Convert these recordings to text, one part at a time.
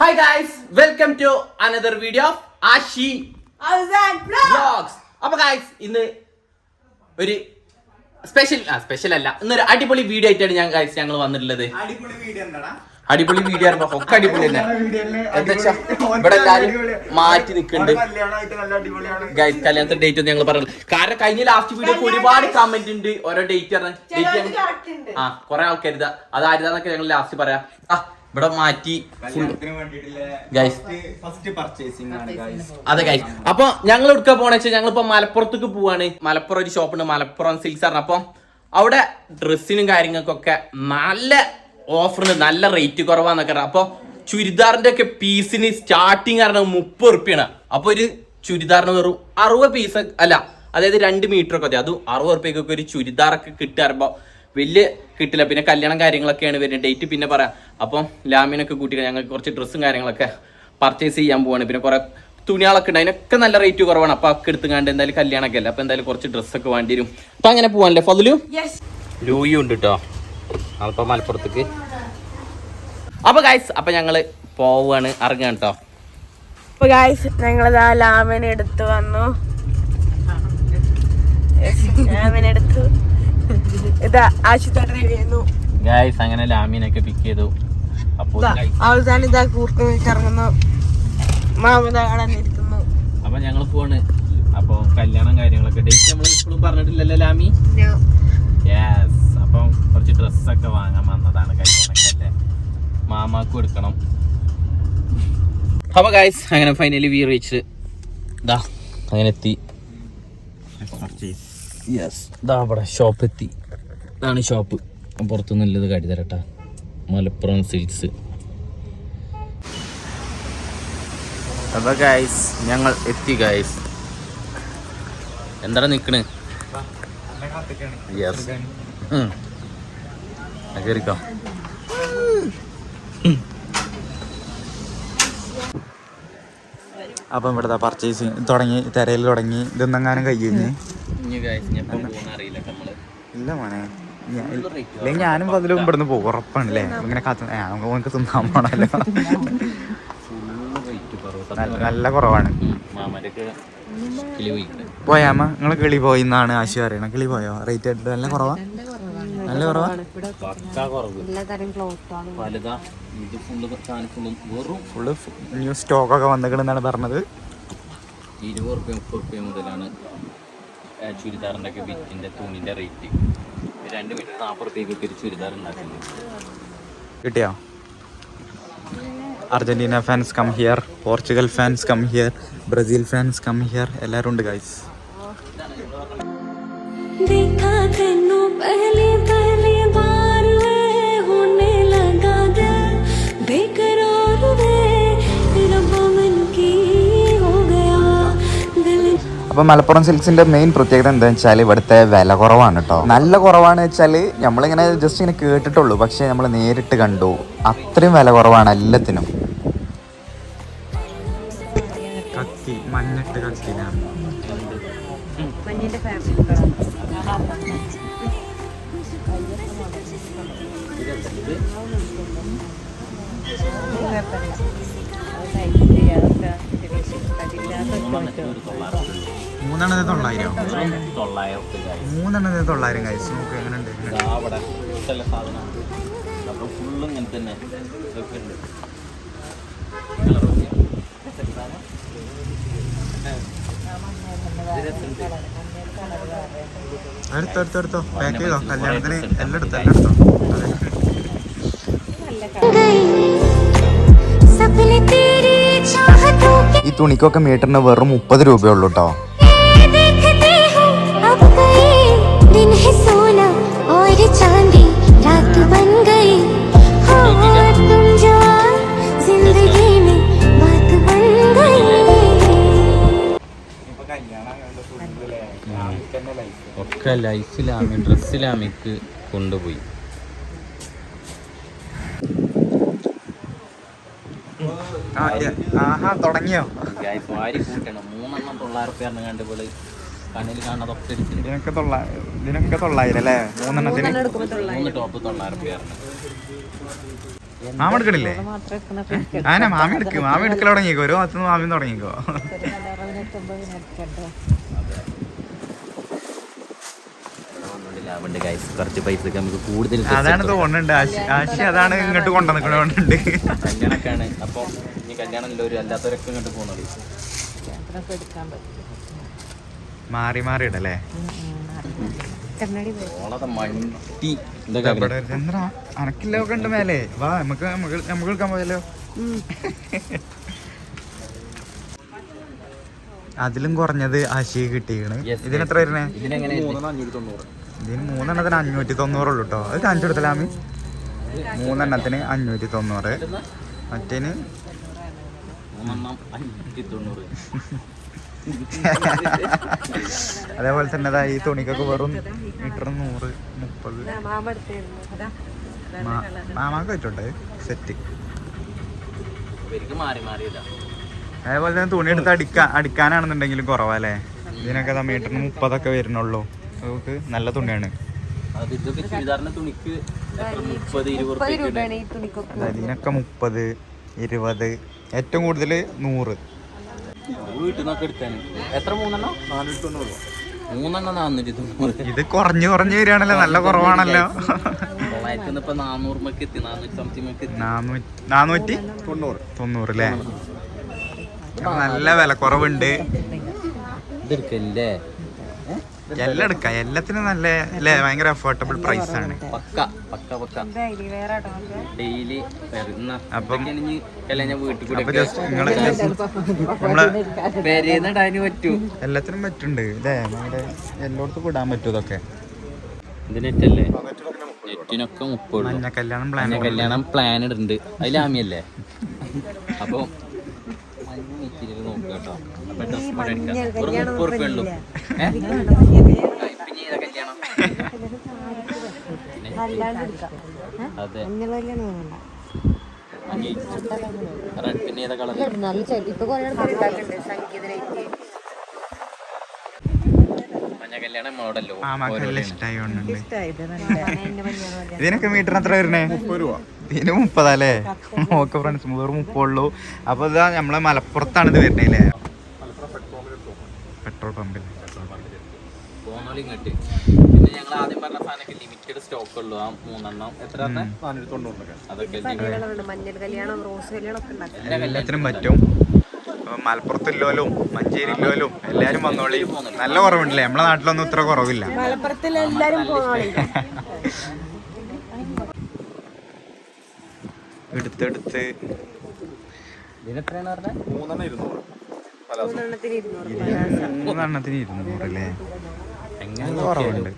Hi guys welcome to another video of Ashi vlogs അപ്പൊ guys ഇന്ന് ഒരു special ആ സ്പെഷ്യൽ അല്ല. ഇന്നൊരു അടിപൊളി വീഡിയോ ആയിട്ടാണ് ഞാൻ ഗായ്സ് ഞങ്ങൾ വന്നിട്ടുള്ളത്. അടിപൊളി വീഡിയോ എന്താടാ? അടിപൊളി വീഡിയോ ആയിരുന്നു. ഒക്കെ അടിപൊളി തന്നെ. എന്താ വെച്ചാ ഇവിടെ എല്ലാരും മാറ്റി നിൽക്കുന്നുണ്ട് കല്യാണമായിട്ട് നല്ല അടിപൊളിയാണ്. ഗൈസ് കല്യാണത്തിന്റെ ഡേറ്റ് ഒന്നും ഞങ്ങൾ പറഞ്ഞു കാരണം കഴിഞ്ഞ ലാസ്റ്റ് വീഡിയോ ഒരുപാട് കമന്റ് ഉണ്ട്. ഓരോ ഡേറ്റ് ഡേറ്റ് ആ കുറെ ആൾക്കാരുതാ ഇതാ അതായിരുന്നൊക്കെ ഞങ്ങൾ ലാസ്റ്റ് പറയാം. ആ ഇവിടെ മാറ്റി ആണ് അതെ ഗൈസ് അപ്പൊ ഞങ്ങൾ എടുക്ക പോണെ വെച്ചാൽ ഞങ്ങൾ ഇപ്പൊ മലപ്പുറത്തേക്ക് പോവാണ്. മലപ്പുറം ഒരു ഷോപ്പ് ഉണ്ട് മലപ്പുറം സിൽക്സ് ആണ്. അപ്പം അവിടെ ഡ്രസ്സിനും കാര്യങ്ങൾക്കൊക്കെ നല്ല ഓഫറിന് നല്ല റേറ്റ് കുറവാന്നൊക്കെ അറിയാം. അപ്പൊ ചുരിദാറിന്റെ ഒക്കെ പീസിന് സ്റ്റാർട്ടിങ് കാരണം മുപ്പത് റുപ്യാണ് അപ്പൊ ഒരു ചുരിദാറിന് വെറും അറുപത് പീസ് അല്ല അതായത് രണ്ട് മീറ്റർ ഒക്കെ മതി. അതും അറുപത് റുപ്യക്കൊക്കെ ഒരു ചുരിദാറൊക്കെ കിട്ടുമ്പോൾ വലിയ കിട്ടില്ല. പിന്നെ കല്യാണം കാര്യങ്ങളൊക്കെയാണ് വരുന്നത്. ഡേറ്റ് പിന്നെ പറയാം. അപ്പം ലാമിനൊക്കെ കൂട്ടി ഞങ്ങൾക്ക് കുറച്ച് ഡ്രസ്സും കാര്യങ്ങളൊക്കെ പർച്ചേസ് ചെയ്യാൻ പോവാണ്. പിന്നെ കുറെ തുണികളൊക്കെ ഉണ്ട്. അതിനൊക്കെ നല്ല റേറ്റ് കുറവാണ്. അപ്പൊ ഒക്കെ എടുത്തുകാണ്ട് എന്തായാലും കല്യാണമൊക്കെ അല്ല? അപ്പൊ എന്തായാലും കുറച്ച് ഡ്രസ്സൊക്കെ വേണ്ടി വരും. അപ്പൊ അങ്ങനെ പോവാനല്ലേ? ഫതിലു ലൂയും ഉണ്ട് കേട്ടോ അപ്പൊ മലപ്പുറത്തേക്ക്. അപ്പൊ ഗായ്സ് അപ്പൊ ഞങ്ങൾ പോവാണ്. ഇറങ്ങാൻ കേട്ടോ അപ്പൊ ഗായ്സ് ഞങ്ങളിതാ ലാമിനെടുത്ത് വന്നു. ലാമിനെടുത്തു. ഇതാ ആശുപത്രി വീണു ഗായ്സ് അങ്ങനെ ലാമിനൊക്കെ പിക്ക് ചെയ്തു. അപ്പോൾ അവസാനം ഇതാ കൂർക്ക ഇറങ്ങുന്നു മാമത കാണാൻ ഇരിക്കുന്നു അപ്പൊ ഞങ്ങൾ പോവാണ്. അപ്പൊ കല്യാണം കാര്യങ്ങളൊക്കെ. ഡേറ്റ് നമ്മൾ ഇപ്പോഴും പറഞ്ഞിട്ടില്ലല്ലോ ലാമി? യെസ് അപ്പം കുറച്ച് ഡ്രസ്സൊക്കെ വാങ്ങാൻ വന്നതാണ് കല്യാണൊക്കെ അല്ലേ കൊടുക്കണം. എടുക്കണം അപ്പൊ ഗായ്സ് അങ്ങനെ ഫൈനലി വി റീച്ച് ദാ അങ്ങനെ എത്തി. യെസ് അവിടെ ഷോപ്പ് എത്തി ഇതാണ് ഷോപ്പ്. പുറത്തുനിന്നുള്ളത് കാട്ടി തരട്ടാ. മലപ്പുറം സിൽക്സ് അപ്പൊ ഗായ്സ് ഞങ്ങൾ എത്തി ഗായ്സ് എന്താണ് നിക്കണ്? യെസ് കയറിക്കാം അപ്പം ഇവിടുത്തെ പർച്ചേസിങ് തുടങ്ങി തിരയിൽ തുടങ്ങി ഇതെന്നെങ്ങാനും കഴിഞ്ഞ് ഇല്ല മോനെ. ഇല്ലെങ്കിൽ ഞാനും അതിലും ഇവിടുന്ന് പോകും ഉറപ്പാണല്ലേ ഇങ്ങനെ കാത്തു നമുക്ക് തിന്നാൻ പോണല്ലോ. നല്ല- കുറവാണ്. പോയാമ്മ നിങ്ങൾ കിളി പോയി എന്നാണ് ആശു അറിയണം കിളി പോയോ? റേറ്റ് ആയിട്ട് നല്ല കുറവാ? നല്ല കുറവാ? ഫുള്ള് ന്യൂ സ്റ്റോക്കൊക്കെ വന്നിട്ടുണ്ടെന്നാണ് പറഞ്ഞത്. ഇരുപത് റുപ്യ മുപ്പത് റുപ്യ മുതലാണ്. ചുരിദാറിൻ്റെ ഒക്കെ ബിറ്റിൻ്റെ തുണിൻ്റെ റേറ്റ് രണ്ട് മീറ്റർ നാൽപ്പത് റുപ്യക്കൊക്കെ ഒരു ചുരിദാർ ഉണ്ടാക്കുന്നത് കിട്ടിയോ Argentina fans come here Portugal fans come here Brazil fans come here എല്ലാവരും ഉണ്ട് ഗൈസ് देखा तेनू पहली पहली बार അപ്പോൾ മലപ്പുറം സിൽക്സിന്റെ മെയിൻ പ്രത്യേകത എന്താ വെച്ചാൽ ഇവിടുത്തെ വില കുറവാണ് കേട്ടോ നല്ല കുറവാണ് വെച്ചാൽ നമ്മളിങ്ങനെ ജസ്റ്റ് ഇങ്ങനെ കേട്ടിട്ടുള്ളൂ. പക്ഷെ നമ്മൾ നേരിട്ട് കണ്ടു. അത്രയും വില കുറവാണ് എല്ലാത്തിനും. കത്തി മഞ്ഞിട്ട് മൂന്നെണ്ണത്തിന് തൊള്ളായിരം? തൊള്ളായിരം മൂന്നെണ്ണത്തിന് തൊള്ളായിരം കഴിച്ചു നോക്ക് എങ്ങനെയുണ്ട് അപ്പം ഫുള്ളും പാക്ക് ചെയ്തോ? കല്യാണത്തിന് എല്ലാം എടുത്തോ എല്ലാം എടുത്തോ? ഈ തുണിക്കൊക്കെ മീറ്ററിന് വെറും മുപ്പത് രൂപയുള്ളൂ കേട്ടോ दिन है सोना और चांदी रात बन गई हो तुम जो जिंदगी में बात बन गई ഒക്കെ ലൈഫിലാമി ഡ്രസ്സിലാമിക്ക് കൊണ്ടുപോയി ആഹാ തുടങ്ങിയോ ഗായ്സ് വാരി കൂട്ടണം മൂന്നെണ്ണം തൊള്ളായിരം റുപ്യ കണ്ട് പോലെ കണ്ണിൽ കാണാതൊക്കെ ഇതിനൊക്കെ തൊള്ള ഇതിനൊക്കെ തൊള്ളായിരം അല്ലേ? മൂന്നെണ്ണത്തിന്? മൂന്ന് ടോപ്പ് തൊള്ളായിരം റുപ്യ മാമ എടുക്കണില്ലേ? ആന മാമി എടുക്കും. മാമി എടുക്കൽ തുടങ്ങിക്കോ. ഓരോ ഭാഗത്തുനിന്ന് മാമി തുടങ്ങിക്കോ. ലാഭമുണ്ട് ഗൈസ് കുറച്ച് പൈസ നമുക്ക് കൂടുതൽ അതാണ് തോന്നുന്നുണ്ട്. ആശി അതാണ് ഇങ്ങോട്ട് കൊണ്ടുവന്നിക്കണ തോന്നുന്നുണ്ട്. കല്യാണമൊക്കെയാണ്. അപ്പം ഇനി കല്യാണം ഒരു അല്ലാത്തവരൊക്കെ ഇങ്ങോട്ട് പോകുന്നത് മാറി മാറി ഇടല്ലേ ഓളത്തെ മണ്ടി ഇതൊക്കെ ഇവിടെ ഒരു ചന്ദ്ര അനക്കില്ലോ ഉണ്ട് മേലെ. വാ നമുക്ക് നമുക്ക് നമുക്ക് എടുക്കാൻ പോയല്ലോ അതിലും കുറഞ്ഞത് ആശി കിട്ടിയാണ് ഇതിന് എത്ര വരുന്നേ ഇതിനെങ്ങനെ ഇതിന് മൂന്നെണ്ണത്തിന് അഞ്ഞൂറ്റി തൊണ്ണൂറുള്ളൂ കേട്ടോ അത് കാണിച്ചു കൊടുത്തലാമി മൂന്നെണ്ണത്തിന് അഞ്ഞൂറ്റി തൊണ്ണൂറ്. മറ്റേന്? മൂന്നെണ്ണം അഞ്ഞൂറ്റി തൊണ്ണൂറ്. അതേപോലെ തന്നെ ദാ ഈ തുണിക്കൊക്കെ വെറും മീറ്റർ നൂറ് മുപ്പത്. മാമാക്ക് പറ്റുണ്ട് സെറ്റ്. ഇവർക്ക് മാറി മാറിയതാ അതേപോലെ തന്നെ തുണി എടുത്ത് അടിക്കാൻ അടിക്കാനാണെന്നുണ്ടെങ്കിലും കുറവല്ലേ? ഇതിനൊക്കെ ദാ മീറ്ററിന് മുപ്പതൊക്കെ വരുന്നുള്ളൂ. നമുക്ക് നല്ല തുണിയാണ്. അത് ഇതിനൊക്കെ മുപ്പത് ഇരുപത് ഏറ്റവും കൂടുതൽ നൂറ്. വീട്ടിൽ നിന്നൊക്കെ എത്ര മൂന്നെണ്ണം? നാനൂറ്റി തൊണ്ണൂറ് മൂന്നെണ്ണം നാനൂറ്റി തൊണ്ണൂറ്. ഇത് കുറഞ്ഞു കുറഞ്ഞു വരികയാണല്ലോ. നല്ല കുറവാണല്ലോ. തൊള്ളായിരത്തി ഇപ്പൊ നാനൂറുമൊക്കെ എത്തി. നാനൂറ്റി തൊണ്ണൂറ്. തൊണ്ണൂറ് അല്ലേ നല്ല വില കുറവുണ്ട് ഇതെടുക്കല്ലേ എല്ലാം എടുക്കാം. എല്ലാത്തിനും നല്ല അല്ലേ? ഭയങ്കര അഫോർഡബിൾ പ്രൈസ് ആണ്. പക്ക പക്ക പക്ക. ഡെയിലി അപ്പം- എല്ലാത്തിനും പറ്റുണ്ട് ഇതേ നമ്മുടെ എല്ലായിടത്തും ഇടാൻ പറ്റും ഇതൊക്കെ. ഇത് നെറ്റിനൊക്കെ മുപ്പത് കല്യാണം പ്ലാൻ കല്യാണം പ്ലാൻ ഇടുന്നുണ്ട്. അതിലാമിയല്ലേ? അപ്പൊ മഞ്ഞ മെറ്റീരിയൽ നോക്കുക കേട്ടോ അപ്പൊ ഡ്രസ് കോഡ് എടുക്കാം ഒരു മുപ്പത് റുപ്യ ഉള്ളൂ. ഏഹ് പിന്നെ ഏതാ കല്യാണം അതെ റെഡ് പിന്നെ ഏതാ കളർ മഞ്ഞ കല്യാണം മോഡല്ലോ ഇതിനൊക്കെ മീറ്ററിന് എത്ര വരണേ? ഇതിന് മുപ്പതല്ലേ? ഓക്കെ ഫ്രണ്ട്സ് വെറും മുപ്പുള്ളൂ അപ്പൊ ഇതാ നമ്മളെ മലപ്പുറത്താണ് ഇത് വരുന്നേ അല്ലേ പെട്രോൾ പമ്പിൽ. പോന്നോളി ഇങ്ങോട്ട് പിന്നെ ഞങ്ങൾ ആദ്യം പറഞ്ഞ സാധനമൊക്കെ ലിമിറ്റഡ് സ്റ്റോക്ക് ഉള്ളൂ. ആ മൂന്നെണ്ണം. എത്ര അതൊക്കെ മഞ്ഞൾ കല്യാണം റോസ് കല്യാണം ഒക്കെ ഉണ്ടാക്കും. എല്ലാ കല്യാണം എല്ലാത്തിനും പറ്റും. അപ്പൊ മലപ്പുറത്തില്ലോലും മഞ്ചേരിയില്ലോലും എല്ലാരും വന്നോളി. നല്ല കുറവുണ്ടല്ലേ? നമ്മളെ നാട്ടിലൊന്നും ഇത്ര കുറവില്ല. മലപ്പുറത്തിൽ എല്ലാരും പോണോളി എടുത്തെടുത്ത് ഇതിനെത്രയാണ് പറഞ്ഞത് മൂന്നെണ്ണത്തിന് ഇരുന്നൂറ്. മൂന്നെണ്ണത്തിന് ഇരുന്നൂറ് അല്ലേ എങ്ങനെ കുറവുണ്ട്.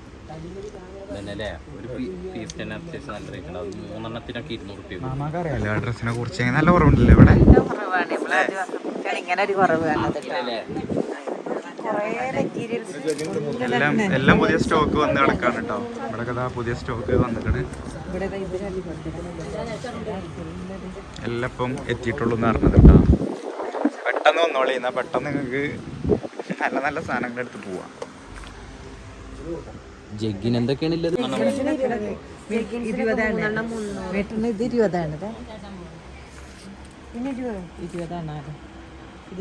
ഡ്രസ്സിനെ കുറിച്ച് നല്ല കുറവുണ്ടല്ലേ ഇവിടെ? എല്ലാം എല്ലാം പുതിയ സ്റ്റോക്ക് വന്ന് കിടക്കാണ് കേട്ടോ. ഇവിടെ കഥാ പുതിയ സ്റ്റോക്ക് വന്നിട്ടുണ്ട്. എല്ലാം ഇപ്പം എത്തിയിട്ടുള്ളൂ എന്ന് പറഞ്ഞത് കേട്ടോ. വന്നോളി എന്നാൽ പെട്ടെന്ന് നിങ്ങൾക്ക് നല്ല നല്ല സാധനങ്ങൾ എടുത്ത് പോവാം. ജഗ്ഗിന് എന്തൊക്കെയാണ് ഉള്ളത് ഇത് ഇരുപതാണ്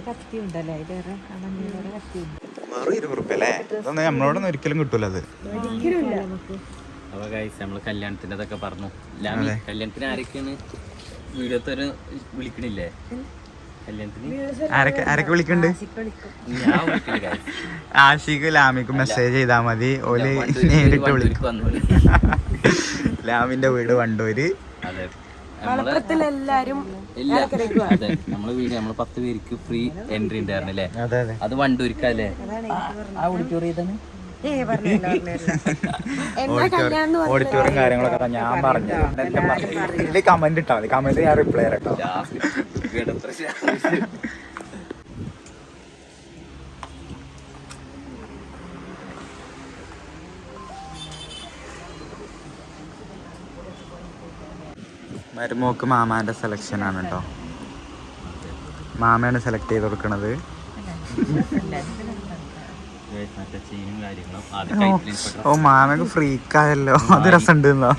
കത്തി ഉണ്ടല്ലേ? ഇതേറെ അണഞ്ഞൂറ് കത്തി ഉണ്ട്. വെറും ഇരുപത് റുപ്യ അല്ലേ? ഇതൊന്നും നമ്മളോടൊന്നും ഒരിക്കലും കിട്ടൂല അത്. അപ്പൊ ഗൈസ് നമ്മൾ കല്യാണത്തിന്റെ അതൊക്കെ പറഞ്ഞു. ലാമി കല്യാണത്തിന് ആരൊക്കെയാണ്? വീഡിയോ തര വിളിക്കണില്ലേ ആരൊക്കെ ആരൊക്കെ ഗൈസ് ആഷിക്ക് ലാമിക്ക് മെസ്സേജ് ചെയ്താൽ മതി. ഓൽ നേരിട്ട് വിളിക്കും. ലാമിന്റെ വീട് വണ്ടൂര്. അതെ. മലപ്പുറത്തിൽ എല്ലാരും അതെ. നമ്മൾ വീട് നമ്മൾ പത്ത് പേർക്ക് ഫ്രീ എൻട്രി ഉണ്ടായിരുന്നു അല്ലേ? അതെ അതെ. അത് വണ്ടൂരിക്കല്ലേ ആ ഓഡിറ്റോറിയം ഏ പറഞ്ഞല്ലോ എന്നാ കല്യാണം എന്ന് ഓഡിറ്റോറിയം കാര്യങ്ങളൊക്കെ ഞാൻ പറഞ്ഞു കമന്റ് ഇട്ടാ മതി. കമന്റ് ഞാൻ റിപ്ലൈ കേട്ടോ. മരുമോക്ക് മാമാന്റെ സെലക്ഷൻ ആണ് കേട്ടോ മാമയാണ് സെലക്ട് ചെയ്ത് കൊടുക്കണത്. ഓ മാമക്ക് ഫ്രീക്കായല്ലോ അത് രസമുണ്ടെന്നോ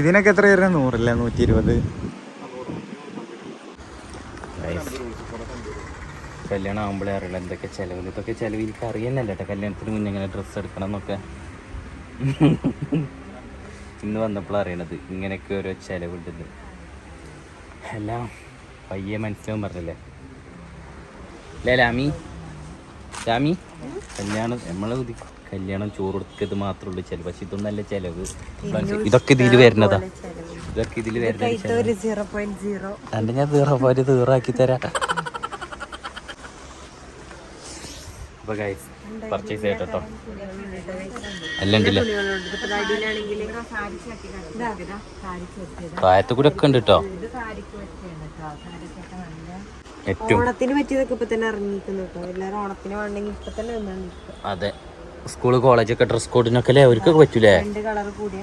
ഇതിനൊക്കെ എത്ര വരുന്നത് നൂറില്ല നൂറ്റി ഇരുപത് കല്യാണം ആകുമ്പോഴേ അറിയില്ല എന്തൊക്കെ ചെലവ് ഇതൊക്കെ ചെലവ് എനിക്ക് അറിയുന്നല്ല കേട്ടോ കല്യാണത്തിന് മുന്നേ ഇങ്ങനെ ഡ്രസ്സ് എടുക്കണം എന്നൊക്കെ ഇന്ന് വന്നപ്പോഴാണ് അറിയണത്. ഇങ്ങനെയൊക്കെ ഓരോ ചിലവുണ്ടെന്ന് എല്ലാം പയ്യെ മനസ്സിലാവും പറഞ്ഞില്ലേ? അല്ലേ രാമി? രാമി? കല്യാണം നമ്മളെ ഉദി കല്യാണം ചോറ് കൊടുക്കത് മാത്രമേ ഉള്ളൂ ചിലവ്. പക്ഷെ നല്ല ചെലവ്. ഇതൊക്കെ ഇതിൽ വരുന്നതാ. ഇതൊക്കെ ഇതിൽ വരുന്നത് അല്ലെങ്കിൽ സീറോ പോയിന്റ് സീറോ ആക്കി തരാം. അപ്പൊ ഗൈസ് പർച്ചേസ് ചെയ്യട്ടോ എല്ലാം ഉണ്ടല്ലേ പ്രായത്തെ കൂടെ ഒക്കെ ഉണ്ട് കേട്ടോ ഓണത്തിന് പറ്റിയതൊക്കെ ഇപ്പൊ തന്നെ ഇറങ്ങിയിരിക്കുന്നു കേട്ടോ ഓണത്തിന് ഇപ്പൊ തന്നെ അതെ. സ്കൂൾ കോളേജൊക്കെ ഡ്രസ് കോഡിനൊക്കെ അല്ലേ അവർക്കൊക്കെ പറ്റൂലേ? രണ്ട് കളർ കൂടിയ.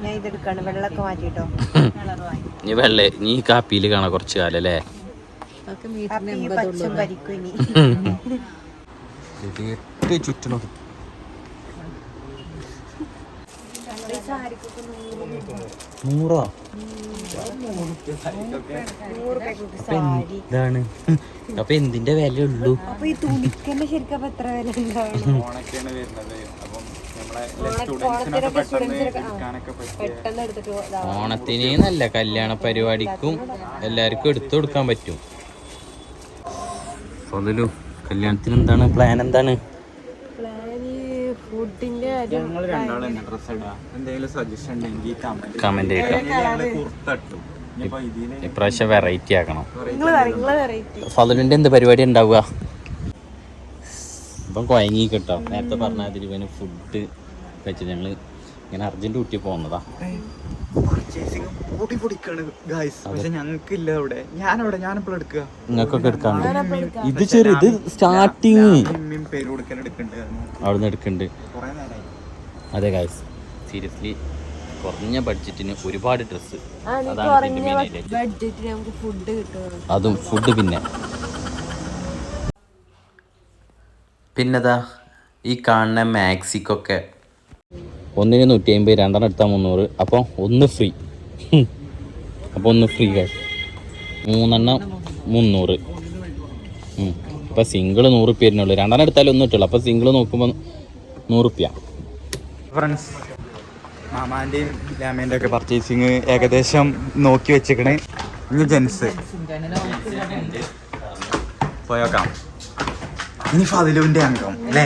ഞാൻ ഇതെടുക്കാണ്. വെള്ളമൊക്കെ മാറ്റിട്ടോ നീ വെള്ളേ നീ കാപ്പിയിൽ കാണാം കുറച്ച് കാലം അല്ലേ എട്ട് ചുറ്റണം. നൂറോ? ഇതാണ് അപ്പൊ എന്തിന്റെ വില ഉള്ളൂ അപ്പൊ ഈ തുണിക്കന്നെ ശരിക്കും അപ്പൊ എത്ര വില ഉണ്ടാവണം പെട്ടെന്ന് എടുത്തിട്ട് ഇതാ. ഓണത്തിന് നല്ല കല്യാണ പരിപാടിക്കും എല്ലാവർക്കും എടുത്തു കൊടുക്കാൻ പറ്റും. സൊതലു കല്യാണത്തിന് എന്താണ്? പ്ലാൻ എന്താണ്? ഞങ്ങൾ രണ്ടാളും ഡ്രസ് ഇടാം. എന്തെങ്കിലും സജഷൻ ഉണ്ടെങ്കിൽ കമന്റ് ഇതിന് ഇപ്രാവശ്യം വെറൈറ്റി ആക്കണം. ഫലലിന്റെ എന്ത് പരിപാടി ഉണ്ടാവുക? ഇപ്പം കുഴങ്ങി കേട്ടോ. നേരത്തെ പറഞ്ഞ അതിൽ ഇവന് ഫുഡ് വെച്ച് ഞങ്ങൾ ഇങ്ങനെ അർജന്റ് ഊട്ടി പോകുന്നതാ. പർച്ചേസിങ് പൊടി പൊടിക്കാണ് ഗായ്സ് പക്ഷെ ഞങ്ങൾക്ക് ഇല്ല അവിടെ. ഞാനവിടെ ഞാനിപ്പോൾ എടുക്കുക. നിങ്ങൾക്കൊക്കെ ഇത് ചെറിയ ഇത് സ്റ്റാർട്ടിങ് പേര് കൊടുക്കാൻ എടുക്കുന്നുണ്ട് അവിടുന്ന് എടുക്കുന്നുണ്ട്. കുറേ നേരമായി അതെ ഗായ്സ് സീരിയസ്ലി കുറഞ്ഞ ബഡ്ജറ്റിന് ഒരുപാട് ഡ്രസ്സ് അതാണ് കുറഞ്ഞ ഇതിന്റെ മെയിൻ ഹൈലൈറ്റ് ബഡ്ജറ്റിൽ നമുക്ക് ഫുഡ് കിട്ടും. അതും ഫുഡ് പിന്നെ. പിന്നെതാ ഈ കാണുന്ന മാക്സിക്കൊക്കെ ഒന്നിന് നൂറ്റി അമ്പത് രണ്ടെണ്ണം എടുത്താൽ മുന്നൂറ്. അപ്പോൾ ഒന്ന് ഫ്രീ അപ്പോൾ ഒന്ന് ഫ്രീ കാശ് മൂന്നെണ്ണം മുന്നൂറ്. അപ്പോൾ സിംഗിൾ നൂറ് റുപ്യ വരുന്നുള്ളൂ രണ്ടെണ്ണം എടുത്താലും ഒന്നും കിട്ടുള്ളൂ. അപ്പോൾ സിംഗിൾ നോക്കുമ്പോൾ നൂറ് റുപ്യ ഫ്രണ്ട്സ് മാമാന്റെയും ലാമേന്റെ ഒക്കെ പർച്ചേസിങ് ഏകദേശം നോക്കി വെച്ചേക്കണേ ഇനി ജെൻസ് പോയോക്കാം. ഇനി ഫതിലുവിന്റെ അംഗം അല്ലേ?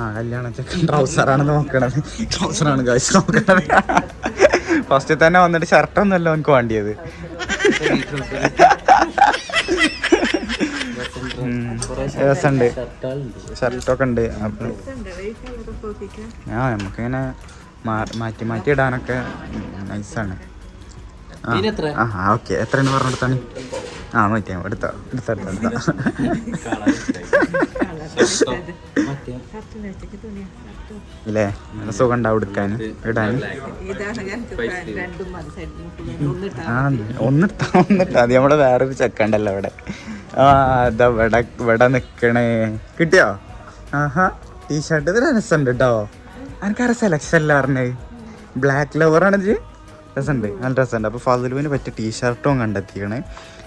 ആ കല്യാണ ചെക്കൻ ട്രൗസറാണ് നോക്കണത്. ട്രൗസറാണ് കാശ് നോക്കണത്. ഫസ്റ്റ് തന്നെ വന്നിട്ട് ഷർട്ടൊന്നുമല്ല എനിക്ക് വേണ്ടിയത്. രസമുണ്ട്. ഷർട്ടൊക്കെ ഉണ്ട്. ആ നമുക്കിങ്ങനെ മാറ്റി മാറ്റി ഇടാനൊക്കെ നൈസാണ്? ആ ഓക്കെ എത്രയാണ് പറഞ്ഞെടുത്താണ് ആ മറ്റേ എടുത്താ എടുത്താ എടുത്താ ഇല്ലേ? നല്ല സുഖം ഉണ്ടാവും ഇടാൻ? ഒന്നിട്ടാ ഒന്നിട്ടാ. അത് നമ്മളെ വേറൊരു ചെക്കണ്ടല്ലോ അവിടെ. ആ അതാ ഇവിടെ നിക്കണേ. കിട്ടിയോ? ആഹാ ടീഷർട്ട് ഇത് രസമുണ്ട് കേട്ടോ എനിക്കാരെ സെലക്ഷൻ അല്ല പറഞ്ഞത് ബ്ലാക്ക് ആണെങ്കിൽ രസമുണ്ട് നല്ല രസമുണ്ട്. അപ്പോൾ ഫാദുലുവിന് പറ്റിയ ടീഷർട്ടും കണ്ടെത്തിക്കണേ.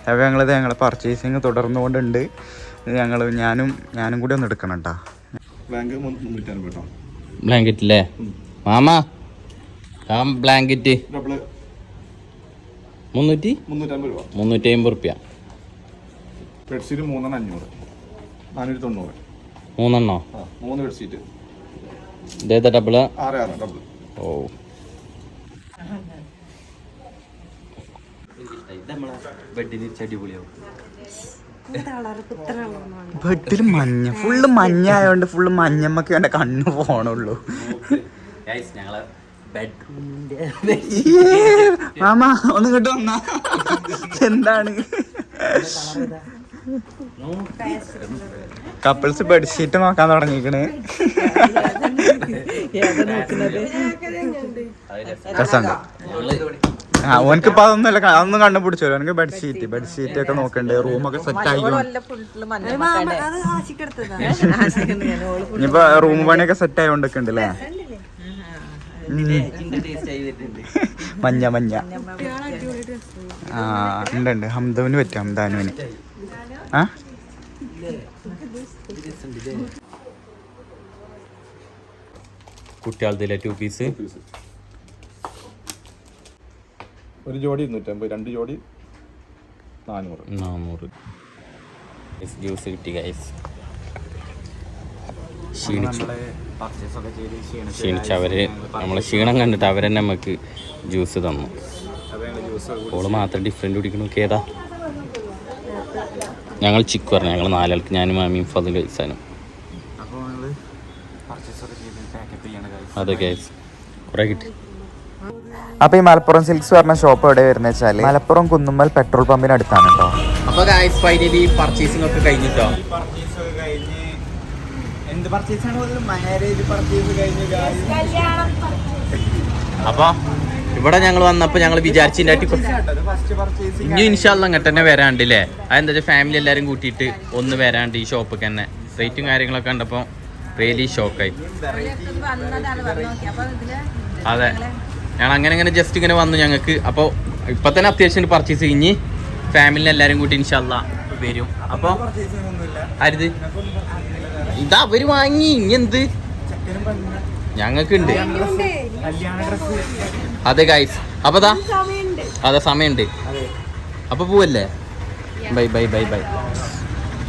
അപ്പോൾ ഞങ്ങളിത് ഞങ്ങൾ പർച്ചേസിങ് തുടർന്നുകൊണ്ടുണ്ട്. ഞങ്ങൾ ഞാനും ഞാനും കൂടി ഒന്ന് എടുക്കണം കേട്ടോ. ബ്ലാങ്കറ്റ് അല്ലേ മാമാ ആ ബ്ലാങ്കറ്റ് മുന്നൂറ്റി? രൂപ. മുന്നൂറ്റി അമ്പത് റുപ്യ ബെഡ്ഷീറ്റ് മൂന്നെണ്ണം അഞ്ഞൂറ്. നാനൂറ്റി തൊണ്ണൂറ്. മൂന്നെണ്ണോ? മൂന്ന് ബെഡ്ഷീറ്റ് ഇതേതാ ഡബിൾ ആറ് ആറ് ഡബിൾ ഓ. ബെഡിൽ മഞ്ഞ ഫുള്ള് മഞ്ഞ ആയതുകൊണ്ട് ഫുള്ള് മഞ്ഞമ്മക്ക് എന്റെ കണ്ണു പോണുള്ളൂ. ഞങ്ങളെ മാമ ഒന്ന് ഇങ്ങോട്ട് വന്നാ. എന്താണ്? കപ്പിൾസ് ബെഡ്ഷീറ്റ് നോക്കാൻ തുടങ്ങിക്കണേ. ഏതാ നോക്കുന്നത്? രസമുണ്ട്. ആ ഇപ്പൊ അതൊന്നുമല്ല. അതൊന്നും കണ്ടുപിടിച്ചോ എനിക്ക് ബെഡ്ഷീറ്റ് ബെഡ്ഷീറ്റ് ഒക്കെ നോക്കണ്ടേ. റൂമൊക്കെ സെറ്റ് ആയി full റൂം പണിയൊക്കെ സെറ്റ് ആയിക്കൊണ്ടൊക്കെ അല്ലേ മഞ്ഞ മഞ്ഞ. ആ ഉണ്ട് ഉണ്ട് ഹംദവിന് പറ്റും ഹംദാനുവിന്. ആ? കുട്ടികളുടെ ടു പീസ് ഒരു ജോഡി നൂറ്റമ്പത് രണ്ട് ജോഡി നാനൂറ്. നാനൂറ്. ജ്യൂസ് കിട്ടി ഗൈസ് ക്ഷീണിച്ചു. ക്ഷീണിച്ച് അവർ നമ്മളെ ക്ഷീണം കണ്ടിട്ട് അവരെന്നെ നമുക്ക് ജ്യൂസ് തന്നു. ഓൾ മാത്രം ഡിഫറെന്റ് കുടിക്കണു. ഏതാ? ഞങ്ങൾ ചിക്കു പറഞ്ഞു ഞങ്ങൾ നാലാൾക്ക് ഞാനും മാമിയും ഫതിൽ കഴിച്ചാനും. അതെ ഗൈസ് കുറേ കിട്ടി. അപ്പൊ ഈ മലപ്പുറം സിൽക്സ് പറഞ്ഞ ഷോപ്പ് എവിടെ വരുന്നത് വെച്ചാൽ? മലപ്പുറം കുന്നുമ്മൽ പെട്രോൾ പമ്പിന് അടുത്താണ് കേട്ടോ അപ്പോൾ ഫൈനലി പർച്ചേസിംഗ് ഒക്കെ കഴിഞ്ഞിട്ടോ? എന്ത് പർച്ചേസ് ആണ് മാരേജ് പർച്ചേസ് കഴിഞ്ഞു അപ്പോൾ ഇവിടെ ഞങ്ങൾ വന്നപ്പോൾ ഞങ്ങൾ വിചാരിച്ചിന്റെ ഇനി ഇൻഷാല്ല അങ്ങനെ തന്നെ വരാണ്ട് അല്ലേ അതെന്താ വെച്ചാൽ ഫാമിലി എല്ലാരും കൂട്ടിയിട്ട് ഒന്ന് വരാണ്ട് ഈ ഷോപ്പിൽ തന്നെ. റേറ്റും കാര്യങ്ങളൊക്കെ കണ്ടപ്പോൾ റിയലി ഷോക്കായി അതെ. ഞങ്ങൾ അങ്ങനെ അങ്ങനെ ജസ്റ്റ് ഇങ്ങനെ വന്നു ഞങ്ങൾക്ക്. അപ്പോൾ ഇപ്പം തന്നെ അത്യാവശ്യം പർച്ചേസ് കഴിഞ്ഞ് ഫാമിലിനെ എല്ലാവരും കൂട്ടി ഇൻഷാല്ല വരും. അപ്പോൾ ആരുത്? ഇതാ അവർ വാങ്ങി. ഇനി എന്ത്? ഞങ്ങൾക്കുണ്ട്. അതെ ഗൈസ് അപ്പോൾ ദാ. അതെ സമയമുണ്ട്. അപ്പോൾ പോവല്ലേ? Bye bye bye bye.